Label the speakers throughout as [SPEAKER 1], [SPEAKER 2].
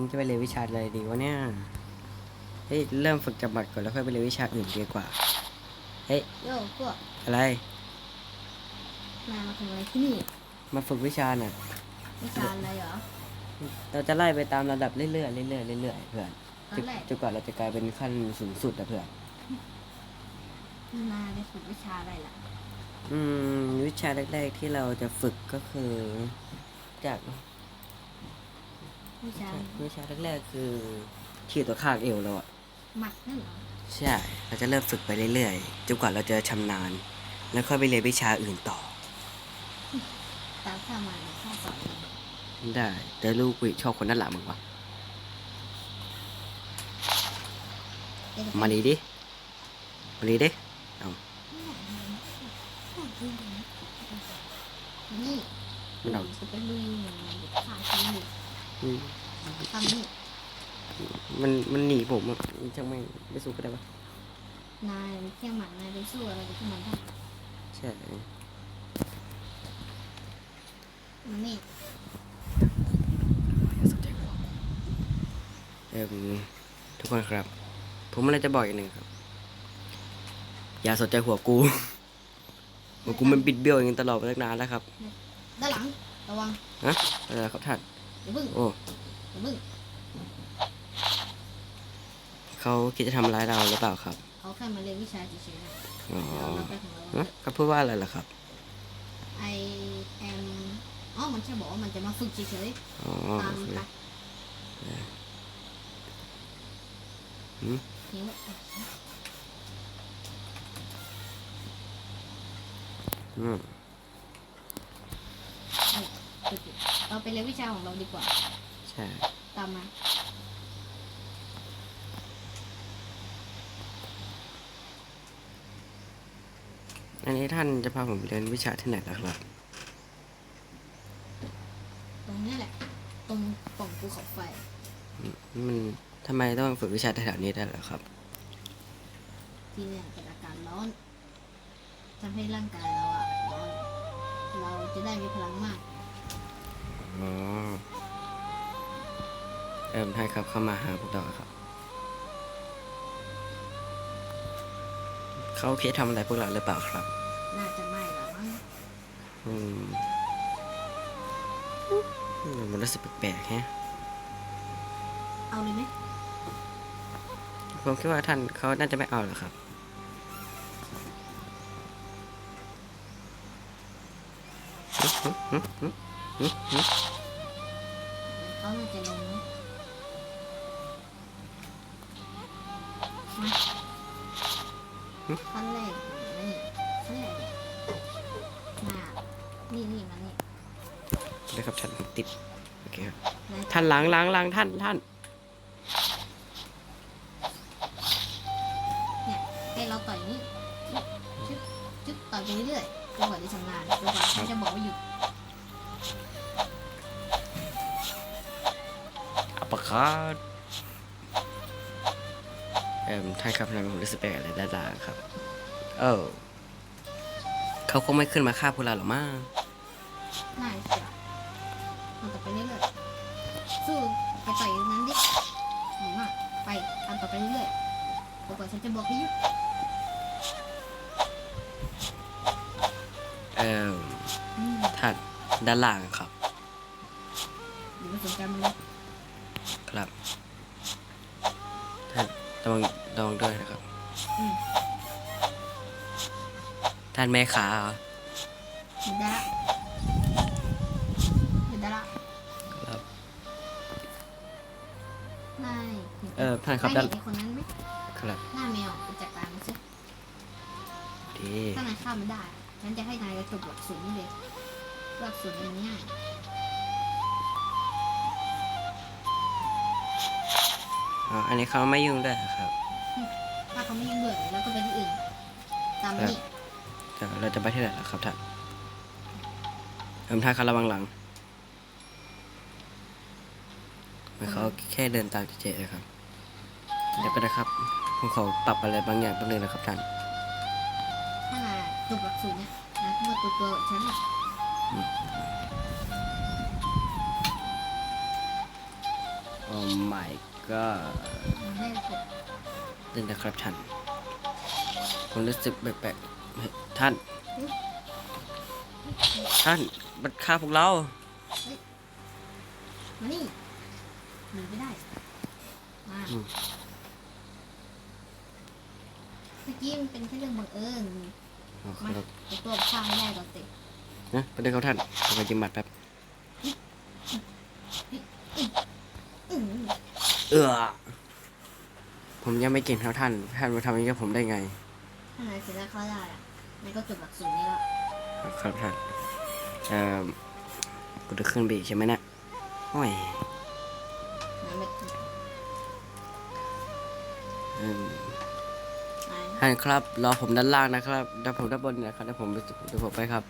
[SPEAKER 1] มึงจะไปเรียนวิชาอะไรดีวะเนี่ย เฮ้ยเริ่มฝึกจับบัตรก่อนแล้วค่อยไปเรียนวิชาอื่นดีกว่า เฮ้ย
[SPEAKER 2] โย่พวก
[SPEAKER 1] อะไร
[SPEAKER 2] นายมาทำอะไรที่นี่
[SPEAKER 1] มาฝึกวิชาน่ะ
[SPEAKER 2] วิชาอะไรเหรอ
[SPEAKER 1] เราจะไล่ไปตามระดับเรื่อยๆเรื่อยๆเรื่อยๆเพื่อน
[SPEAKER 2] ตอ
[SPEAKER 1] จ
[SPEAKER 2] น
[SPEAKER 1] น
[SPEAKER 2] แรก
[SPEAKER 1] จนกว่าเราจะกลายเป็นขั้นสูงสุดนะเพื่อน
[SPEAKER 2] นายไปฝึกวิชาอะไรล่ะ
[SPEAKER 1] อืมวิชาแรกๆที่เราจะฝึกก็คือ จาก
[SPEAKER 2] วิชา
[SPEAKER 1] วิชาแรกๆคือขี่ตัวข้างเอวเราอะ
[SPEAKER 2] หมัดนั่นเหรอ
[SPEAKER 1] ใช่ เราจะเริ่มฝึกไปเรื่อยๆจนกว่าเราจะชำนาญ แล้วค่อยไปเรียนวิชาอื่นต่อ
[SPEAKER 2] ตามข้ามาในข้าสอนเอง
[SPEAKER 1] ได้ แต่ลูกกูชอบคนด้านหลังมึงวะ
[SPEAKER 2] เอ๊ะ
[SPEAKER 1] มาดีดิ มาดีดิเอา
[SPEAKER 2] นี่
[SPEAKER 1] มันเอา
[SPEAKER 2] จะเป็นลุยเหมือนขาชิ้นหนึ่ง
[SPEAKER 1] อืม
[SPEAKER 2] ทำนี่
[SPEAKER 1] มันมันหนีผมอะช่างไม่ไม่สู้ก็ได้ปะ
[SPEAKER 2] นายเที่ยงหมัดนายไปสู้อะไรกับพวกมันได้
[SPEAKER 1] ใช่
[SPEAKER 2] มันนี่
[SPEAKER 1] เอิ่มทุกคนครับ ผมอะไรจะบอกอีกหนึ่งครับ อย่าสนใจหัวกูหัวกูมันบิดเบี้ยวอย่างนี้ตลอดมาตั้งนานแล้วครับ
[SPEAKER 2] ด้านหลังระวัง
[SPEAKER 1] ฮะอะไรครับท่าน
[SPEAKER 2] อย่าพึ่ง
[SPEAKER 1] โอ้
[SPEAKER 2] อย่าพึ่ง
[SPEAKER 1] เขาคิดจะทำร้ายเราหรือเปล่าครับ
[SPEAKER 2] เขาแค่มาเรียนวิชาเฉยๆนะ
[SPEAKER 1] อ๋อ
[SPEAKER 2] เดี๋ยวเราไปถึงเรา
[SPEAKER 1] ฮะเขาพูดว่าอะไรล่ะครับ
[SPEAKER 2] ไอแอมอ๋อมันแค่บอกว่ามันจะมาฝึกเฉย
[SPEAKER 1] อ๋อ
[SPEAKER 2] ๆตาม
[SPEAKER 1] โอเค
[SPEAKER 2] ไป
[SPEAKER 1] หืม
[SPEAKER 2] นิ้ว
[SPEAKER 1] อืม
[SPEAKER 2] เราไปเรียนวิชาของเราดีกว่า
[SPEAKER 1] ใช่
[SPEAKER 2] ตามมา
[SPEAKER 1] อันนี้ท่านจะพาผมไปเรียนวิชาที่ไหนล่ะครับ
[SPEAKER 2] ตรงนี้แหละ ตรงปล่องภูเขาไฟ
[SPEAKER 1] มันทำไมต้องฝึกวิชาแถวๆนี้ได้วยล่ะครับ
[SPEAKER 2] ที่เนี่ยเกิดอาการร้อนทำให้ร่างกายเราอะร้อน เราจะได้มีพลังมาก
[SPEAKER 1] อ๋อ เอิ่มให้ครับเข้ามาหาพวกเราครับ เขาคิดทำอะไรพวกเราหรือเปล่าครับ
[SPEAKER 2] น่าจะไม่หรอกมั้ง
[SPEAKER 1] อืมอืมมันรู้สึกแปลกๆแฮะ
[SPEAKER 2] เอาเลยไหม
[SPEAKER 1] ผมคิดว่าท่านเขาน่าจะไม่เอาหรอกครับ
[SPEAKER 2] เขั้นแรกนี่ขั้นแรกเนี่ยมานี่นี่มานี่
[SPEAKER 1] ได้ครับท่านผมติดโอเคครับ
[SPEAKER 2] นาย
[SPEAKER 1] ท่านหลังหลังหลังท่านท่าน
[SPEAKER 2] เนี่ยให้เราต่อยนี่ชึบชึบต่อยไปเรื่อยๆจนกว่าจะชำนาญจนกว่าเขาจะบอกว่าหยุด
[SPEAKER 1] อัปเปอร์ ครับทำไมผมรู้สึกแปลกอะไรด้านๆครับ เออเขาคงไม่ขึ้นมาฆ่าพวกเราหรอกมั้ง
[SPEAKER 2] น่าจะมันต่อไปเรื่อยๆสู้ไปต่อยตรงนั้นดิดีมากไปทำต่อไปเรื่อยๆจนกว่าฉันจะบอกให้หยุด
[SPEAKER 1] เออ
[SPEAKER 2] อืม
[SPEAKER 1] ท่านด้านล่างครับ
[SPEAKER 2] เดี๋ยวไปสนใจมันเลย
[SPEAKER 1] ครับท่านระวัง ระวังด้วยนะครับ
[SPEAKER 2] อืม
[SPEAKER 1] ท่านแม่ขาเหรอ
[SPEAKER 2] หยุดได้ละหยุดได้ละ
[SPEAKER 1] ครับ
[SPEAKER 2] นาย
[SPEAKER 1] เออท่านครับ
[SPEAKER 2] นาย
[SPEAKER 1] ด้าน
[SPEAKER 2] เห็นไอ้คนนั้นไหม
[SPEAKER 1] ครับ
[SPEAKER 2] หน้าแมวไปจัดการมันสิ
[SPEAKER 1] ดี
[SPEAKER 2] ถ้านายฆ่ามันได้ฉันจะให้นายจบหลักสูตรนี่เลยหลักสูตรมันง่าย
[SPEAKER 1] อ๋ออันนี้เขาไม่ยุ่งด้วยเหรอครับ
[SPEAKER 2] ถ้าเขาไม่ยุ่งด้วยแล้วก็ไปที่อื่นตามมานี่
[SPEAKER 1] เดี๋ยวเราจะไปที่ไหนล่ะครับท่านเอิ่มท่านครับระวังหลังเหมือนเขาแค่เดินตามเฉยๆครับเดี๋ยวก็นะครับผมขอปรับอะไรบางอย่างแป๊บนึงนะครับท่าน
[SPEAKER 2] ถ้านายจบหลักสูตรเนี่ยนายก็มาตัวตัวๆฉันน่ะ
[SPEAKER 1] อโอ้ my god
[SPEAKER 2] มันได้ กด
[SPEAKER 1] เล่นนะครับท่านผมรู้สึกแปลกๆเฮ้ยท่าน ท่านมันฆ่าพวกเรา
[SPEAKER 2] มานี่หนีไม่ได้ มา
[SPEAKER 1] อืม
[SPEAKER 2] เมื่อกี้มันเป็นแค่เรื่องบังเอิญ
[SPEAKER 1] เอา
[SPEAKER 2] มา
[SPEAKER 1] ครับ
[SPEAKER 2] ไอตัวข้างไม่ได้ตอนเตะ
[SPEAKER 1] นะไปเดินครับท่านผมไปยิงหมัดแป๊บ
[SPEAKER 2] อือ
[SPEAKER 1] เออ ผมยังไม่เก่งเท่าท่าน ท่านมาทำอย่างนี้กับผมได้ไง
[SPEAKER 2] ถ้านายเสร็จแล้วเขาได้อะนายก็จบหลักสูตรนี้แล้ว
[SPEAKER 1] ครับท่านเอ่อกูจะขึ้นไปอีกใช่ไหมเนี่ยโอ้ย
[SPEAKER 2] นายไม่
[SPEAKER 1] อืม
[SPEAKER 2] นาย
[SPEAKER 1] ท่านครับรอผมด้านล่างนะครับเดี๋ยวผมด้านบนนะครับเดี๋ยวผมเดี๋ยวผมไปครับ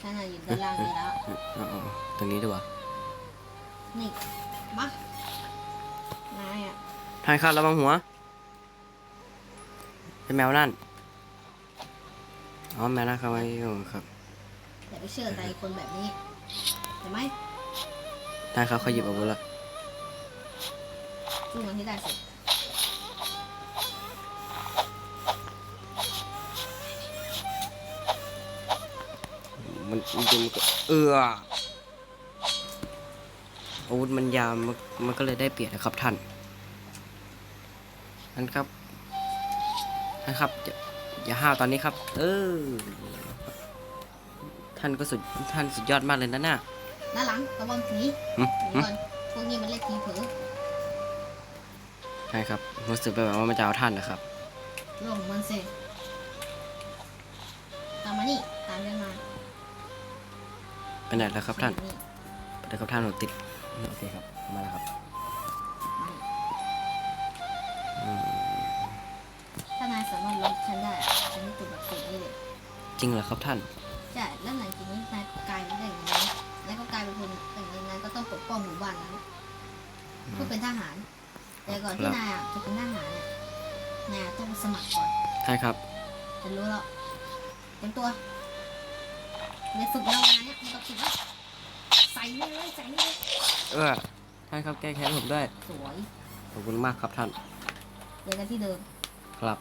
[SPEAKER 2] ถ้านายอยู่ด้านล่างนี้แล้ว
[SPEAKER 1] เอาเอาเอาตรงนี้ดีกว่า
[SPEAKER 2] นี่มา นายอะ
[SPEAKER 1] ท่านครับระวังหัว เป็นแมวนั่น อ๋อ แมวนั่นเขาไม่อยู่ครับ
[SPEAKER 2] อย่าไปเชื่อใจคนแบบนี้เห็นไหม
[SPEAKER 1] ท่านครับเขาหยิบอาวุธแล้ว
[SPEAKER 2] สู้มันให้ได้สิ
[SPEAKER 1] มันมันจะมันก็เอออาวุธมันยาวมันมันก็เลยได้เปรียบนะครับท่านท่านครับ ท่านครับอย่าอย่าห้าวตอนนี้ครับ เออ ท่านก็สุดท่านสุดยอดมากเลยนะน่ะ
[SPEAKER 2] ด้านหลังระวังผี
[SPEAKER 1] หึ
[SPEAKER 2] หนี
[SPEAKER 1] หึ
[SPEAKER 2] ก่อนพวกนี้มันเล่นผีเผลอ
[SPEAKER 1] ใช่ครับรู้สึกแบบว่ามันจะเอาท่านนะครับ
[SPEAKER 2] ลงมันเสร็จตามมานี่ตามยังมา
[SPEAKER 1] ไปไหนแล้วครับท่าน
[SPEAKER 2] นี่
[SPEAKER 1] ไปไหนครับท่านผมติดโอเคครับมาแล้วครับ
[SPEAKER 2] สามารถลดฉันได้อะฉันจะจบหลักสูตรนี้เลย
[SPEAKER 1] จริงเหรอครับท่าน
[SPEAKER 2] ใช่แล้วหลังจากนี้นายก็กลายเป็นอย่างนี้นายก็กลายเป็นคนอย่างนี้นายก็ต้องปกป้องหมู่บ้านนั้นเพื่อเป็นทหาร แต่ก่อนที่นายอะจะเป็นทหารเนี่ยนายต้องสมัครก่อน
[SPEAKER 1] ใช่ครับ
[SPEAKER 2] ฉันรู้แล้วเตรียมตัวในฝึกเรางานเนี่ยมันต้องฝึกแล้วใส่นี่เลยใส่นี่เลย
[SPEAKER 1] เออท่านครับแก้แค้นผมด้วย
[SPEAKER 2] สวย
[SPEAKER 1] ขอบคุณมากครับท่าน
[SPEAKER 2] เจอกันที่เดิม
[SPEAKER 1] ครับ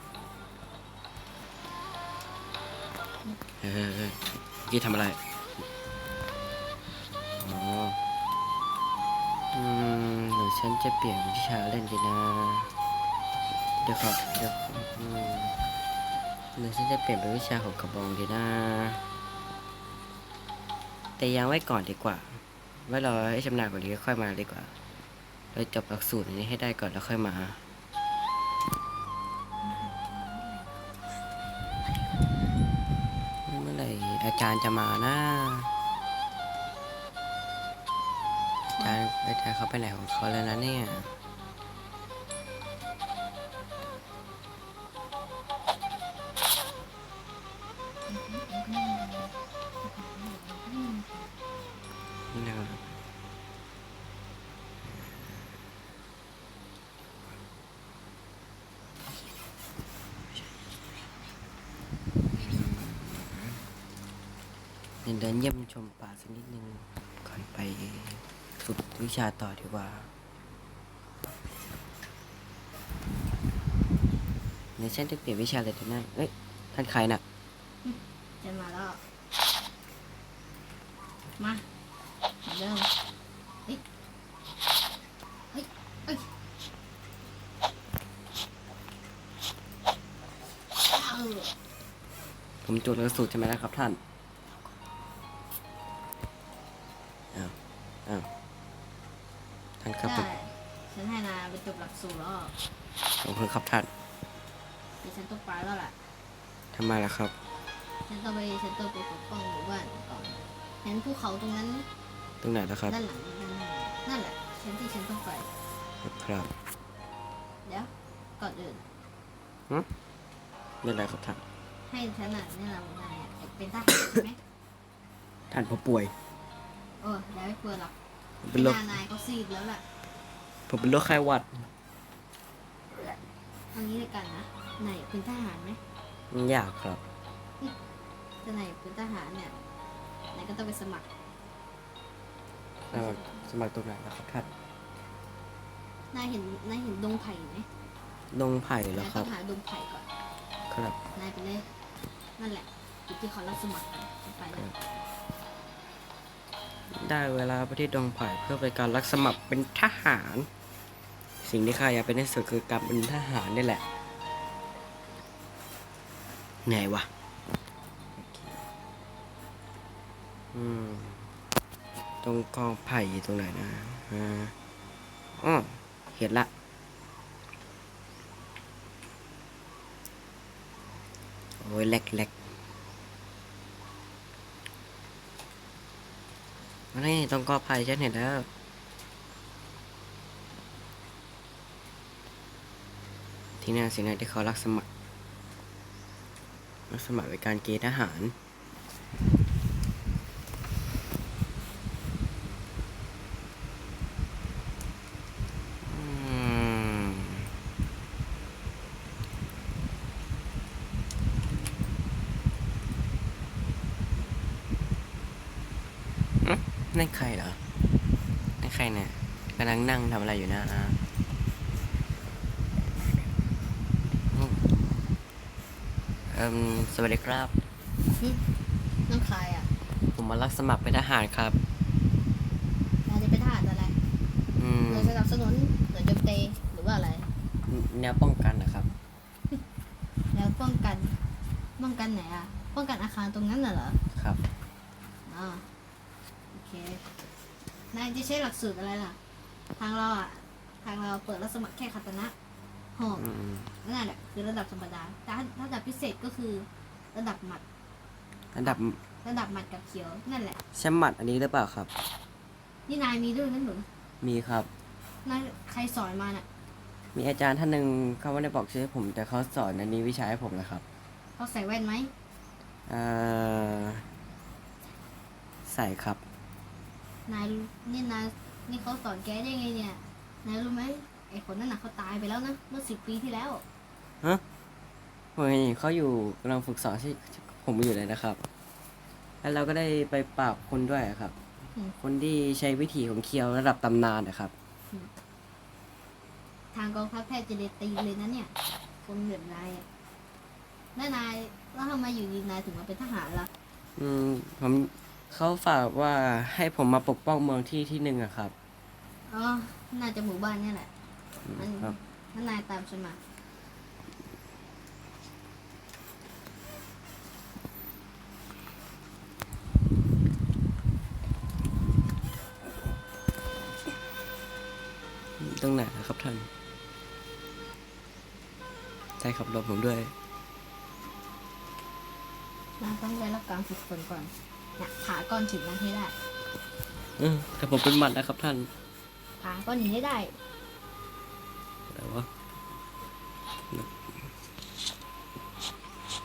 [SPEAKER 1] เฮ้ยเฮ้ยเฮ้ยเมื่อกี้ทำอะไรอ๋ออืมหรือฉันจะเปลี่ยนวิชาเล่นดีนะ เดี๋ยวครับเดี๋ยวอืมหรือฉันจะเปลี่ยนเป็นวิชาของกระบองดีนะ แต่ยังไว้ก่อนดีกว่าไว้รอให้ชำนาญกว่านี้ค่อยมาดีกว่าเราจบหลักสูตรนี้ให้ได้ก่อนแล้วค่อยมา อาจารย์จะมานะอาจารย์อาจารย์เขาไปไหนของเขาแล้วนะเนี่ย ดินเดินเยี่ยมชมป่าสักนิดนึงก่อนไปฝึกวิชาต่อดีกว่า ในฉันจะเปลี่ยนวิชาเลยดีนะเอ้ย ท่านใครน่ะ
[SPEAKER 2] จะมาแล้ว มาเหมือนเดิมเฮ้ยเฮ้ยเฮ้ยเอา
[SPEAKER 1] ผมจดกระสุนใช่ไหมนะครับท่าน
[SPEAKER 2] ไปจบหลักสูตรแล้ว
[SPEAKER 1] ขอบคุณครับท่าน
[SPEAKER 2] เดี๋ยวฉันต้องไปแล้วล่ะ
[SPEAKER 1] ทำไมล่ะครับ
[SPEAKER 2] ฉันต้องไปฉันต้องไปปกป้องหมู่บ้านก่อนเห็นภูเขาตรงนั้นไหม
[SPEAKER 1] ตรงไหนล่ะครับ
[SPEAKER 2] ด้านหลังด้านหลังนั่นแหละ ฉันที่ฉันต้องไป
[SPEAKER 1] ครับ
[SPEAKER 2] เดี๋ยวก่อนอื่น
[SPEAKER 1] ไม่เป็นไรครับท่าน
[SPEAKER 2] ให้ฉันน่ะแนะนำนายอะเป็นทหารใช่ไหม
[SPEAKER 1] ท่านผมป่วย
[SPEAKER 2] เออเดี๋ยวไม่เปิดหรอก
[SPEAKER 1] ผมเป็นโรค
[SPEAKER 2] หน้านายก็ซีดแล้วแหละ
[SPEAKER 1] ผมเป็นโรคไข้หวัด
[SPEAKER 2] เอางี้เลยกันนะนายเป็นทหารไหม
[SPEAKER 1] มันยากครับ
[SPEAKER 2] ถ้านายเป็นทหารเนี่ยนายก็ต้องไปสมัคร
[SPEAKER 1] สมัครสมัครตรงไหนล่ะครับท่าน
[SPEAKER 2] นนายเห็นนายเห็นดงไผ่ไหม
[SPEAKER 1] ดงไผ่เหรอนา
[SPEAKER 2] ย
[SPEAKER 1] ค
[SPEAKER 2] ต้
[SPEAKER 1] รั
[SPEAKER 2] อบ งหาดงไผ่ก่อน
[SPEAKER 1] ครับ
[SPEAKER 2] นายไปเลย นั่นแหละจุดที่เขารับสมัครกันไปเลย
[SPEAKER 1] ได้เวลาไปที่ดงไผ่เพื่อไปการรักสมัครเป็นทหาร สิ่งที่ข้าอยากเป็นที่สุดคือการเป็นทหารนี่แหละเหนื่อยวะอืมตรงกองไผ่อยู่ตรงไหนนะอ่าอ๋อเห็นละโอ้ยเล็กเล็กนี่ตรงกอไผ่ฉันเห็นแล้ว ที่นั่นสินะที่เขารักสมัครรักสมัครเป็นการเกณฑ์ทหารอืมนั่นใครเหรอ นั่นใครเนี่ยกำลังนั่งทำอะไรอยู่นะอ่าอืม เอิ่มสวัสดีครับ
[SPEAKER 2] น้องใครอะ
[SPEAKER 1] ผมมารับสมัครเป็นทหารครับ
[SPEAKER 2] นายจะเป็นทหารอะไร
[SPEAKER 1] อืม
[SPEAKER 2] หน่วยสนับสนุนหน่วยโจมตีหรือว่าอะไร
[SPEAKER 1] แนวป้องกันนะครับ
[SPEAKER 2] แล้วป้องกัน ป้องกันไหนอะ ป้องกันอาคารตรงนั้นน่ะเหรอ
[SPEAKER 1] ครับ
[SPEAKER 2] อ่าโอเคนายจะใช้หลักสูตรอะไรล่ะ ทางเราอะ ทางเราเปิดรับสมัครแค่คาตนะหอก
[SPEAKER 1] อืม
[SPEAKER 2] นั่นแหละคือระดับธรรมดาแต่ถ้าระดับพิเศษก็คือระดับหมัด
[SPEAKER 1] อันดับ
[SPEAKER 2] ระดับหมัดกับเขียวนั่นแหละ
[SPEAKER 1] แชมป์หมัดอันนี้หรือเปล่าครับ
[SPEAKER 2] นี่นายมีด้วยนั่นหรือ
[SPEAKER 1] มีครับ
[SPEAKER 2] นายใครสอนมาน่ะ
[SPEAKER 1] มีอาจารย์ท่านหนึ่งเขาไม่ได้บอกชื่อให้ผม แต่เขาสอนอันนี้วิชาให้ผมนะครับ
[SPEAKER 2] เขาใส่แว่นไหม
[SPEAKER 1] เอ่อใส่ครับ
[SPEAKER 2] นายรู้นี่นายนี่เขาสอนแกได้ไงเนี่ยนายรู้ไหมไอ้คนนั้นน่ะเขาตายไปแล้วนะเมื่อสิบปีที่แล้ว
[SPEAKER 1] เฮ้ยเขาอยู่กำลังฝึกสอนที่ผมอยู่เลยนะครับ แล้วเราก็ได้ไปปราบคนด้วยอะครับ
[SPEAKER 2] อืม
[SPEAKER 1] คนที่ใช้วิธีของเคียวระดับตำนานนะครับ
[SPEAKER 2] ทางกองทัพแพทย์จะได้ตีเลยนะเนี่ย คนเหมือนนายอะแล้วนายแล้วทำไมอยู่ดีนายถึงมาเป็นทหารล่ะ
[SPEAKER 1] อืมผมเขาฝากว่าให้ผมมาปกป้องเมืองที่ที่หนึ่งอะครับ
[SPEAKER 2] อ๋อ น่าจะหมู่บ้านเนี่ยแหละ
[SPEAKER 1] อืม
[SPEAKER 2] อัน
[SPEAKER 1] ครับ
[SPEAKER 2] แล้วนายตามฉันมา
[SPEAKER 1] ตรงไหนนะครับท่านใช่ครับรบผมด้วย
[SPEAKER 2] นายต้องได้รับการฝึกฝนก่อนเนี่ยผาก้อนหินนั้นให้ได้
[SPEAKER 1] เออแต่ผมเป็นหมัดนะครับท่าน
[SPEAKER 2] ผาก้อนหินให้ได้
[SPEAKER 1] แต่ว่า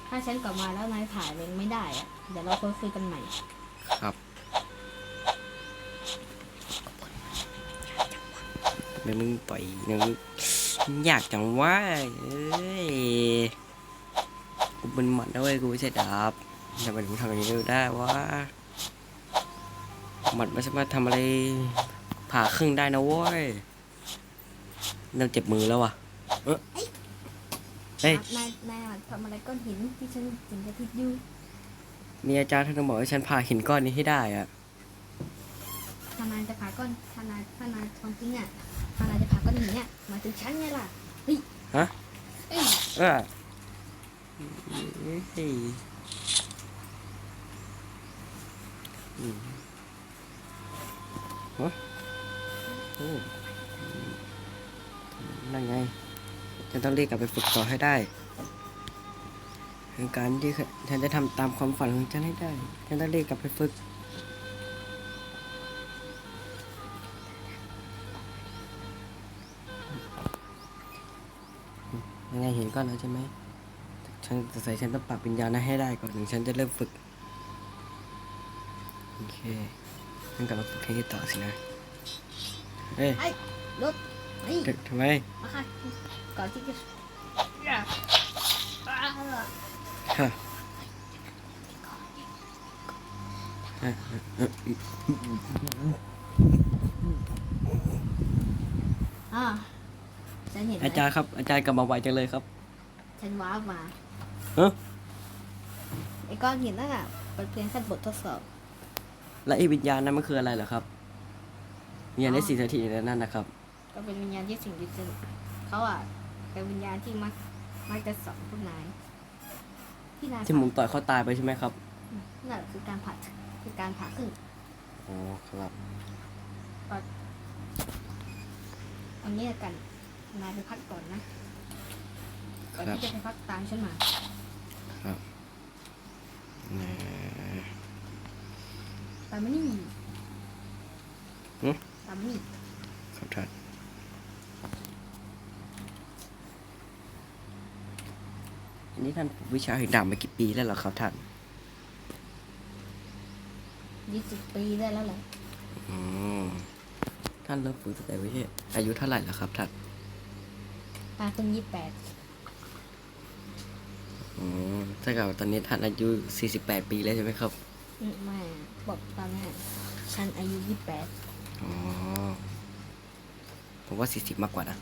[SPEAKER 2] ถ้าฉันกลับมาแล้วนายผ่าเองไม่ได้อะเดี๋ยวเราค่อยคุยกันใหม่
[SPEAKER 1] ครับ เดี๋ยวมึงต่อยเดี๋ยวมึงอยากจังว่าเอ้ยกูเป็นหมัดนะเว้ยกูไม่ใช่ดาบทำไมถึงทำอย่างนี้ได้วะหมัดไม่สามารถทำอะไรผ่าครึ่งได้นะเว้ยเริ่มเจ็บมือแล้วว่ะเออเฮ้ย
[SPEAKER 2] นายนายทำอะไรก้อนหินที่ฉันถึงจะทิดอยู่
[SPEAKER 1] มีอาจารย์ท่านบอกให้ฉันผ่าหินก้อนนี้ให้ได้อะ
[SPEAKER 2] ถ้านายจะผ่าก้อนถ้านายถ้านายความจริงอะ ถ้านายจะผ่าก้อนหินเนี่ยหมายถึงฉันไงล่ะเฮ้ย
[SPEAKER 1] ฮะ
[SPEAKER 2] เอ้ย
[SPEAKER 1] เออเฮ้ยอืมฮะโอ้นั่นไงฉันต้องรีบกลับไปฝึกต่อให้ได้คือการที่ฉันจะทำตามความฝันของฉันให้ได้ฉันต้องรีบกลับไปฝึก ไงเห็นก้อนแล้วใช่ไหมฉันสงสัยฉันต้องปรับวิญญาณให้ได้ก่อนถึงฉันจะเริ่มฝึก โอเคฉันกลับมาฝึกให้ต่อสินะ เฮ้ย
[SPEAKER 2] ไอ้รถเฮ้ย
[SPEAKER 1] ทำไม
[SPEAKER 2] มาค่ะก่อนที่จะอะอะ
[SPEAKER 1] ฮะฮะ
[SPEAKER 2] อะ ฉันเห็นไหม
[SPEAKER 1] อาจารย์ครับ อาจารย์กลับมาไวจังเลยครับ
[SPEAKER 2] ฉันว้าร์ปมา
[SPEAKER 1] เอ้อ
[SPEAKER 2] ไอ้ก้อนหินนั่นอะเป็นเพียงแค่บททดสอบ
[SPEAKER 1] และไอ้วิญญาณนั้นมันคืออะไรเหรอครับวิญญาณใน
[SPEAKER 2] อ๋อ
[SPEAKER 1] สิ่งสถิตในนั้นนะครับ
[SPEAKER 2] ก็เป็นวิญญาณที่สิ่งที่จะเขาอะเป็นวิญญาณที่มักมักจะสอนพวกนายที่นาย
[SPEAKER 1] ที่ผมต่อยเขาตายไปใช่ไหมครับ
[SPEAKER 2] นั่นแหละคือการผ่าคือการผ่าครึ่ง
[SPEAKER 1] อ๋อครับ
[SPEAKER 2] เอางี้ละกัน นายไปพักก่อนนะก่อน
[SPEAKER 1] ครับ
[SPEAKER 2] ที่จะไปพักตามฉันมา
[SPEAKER 1] แหม
[SPEAKER 2] ตามมานี่
[SPEAKER 1] หึ
[SPEAKER 2] ตามมานี่
[SPEAKER 1] ครับท่านอันนี้ท่านฝึกวิชาหินดาบมากี่ปีแล้วเหรอครับท่าน
[SPEAKER 2] ยี่สิบปีได้แล้วแหละ
[SPEAKER 1] อ๋อ ท่านเริ่มฝึกตั้งแต่วิทยอายุเท่าไหร่แล้วครับท่าน
[SPEAKER 2] ตาเพิ่งยี่แปด
[SPEAKER 1] อ๋อถ้าเกิดว่าตอนนี้ท่านอายุ 48 ปีแล้วใช่ไหมครับ
[SPEAKER 2] ไม่บอกตอนนี้ฉันอายุยี่แปด
[SPEAKER 1] อ๋อ ผมว่า 40 มากกว่านะ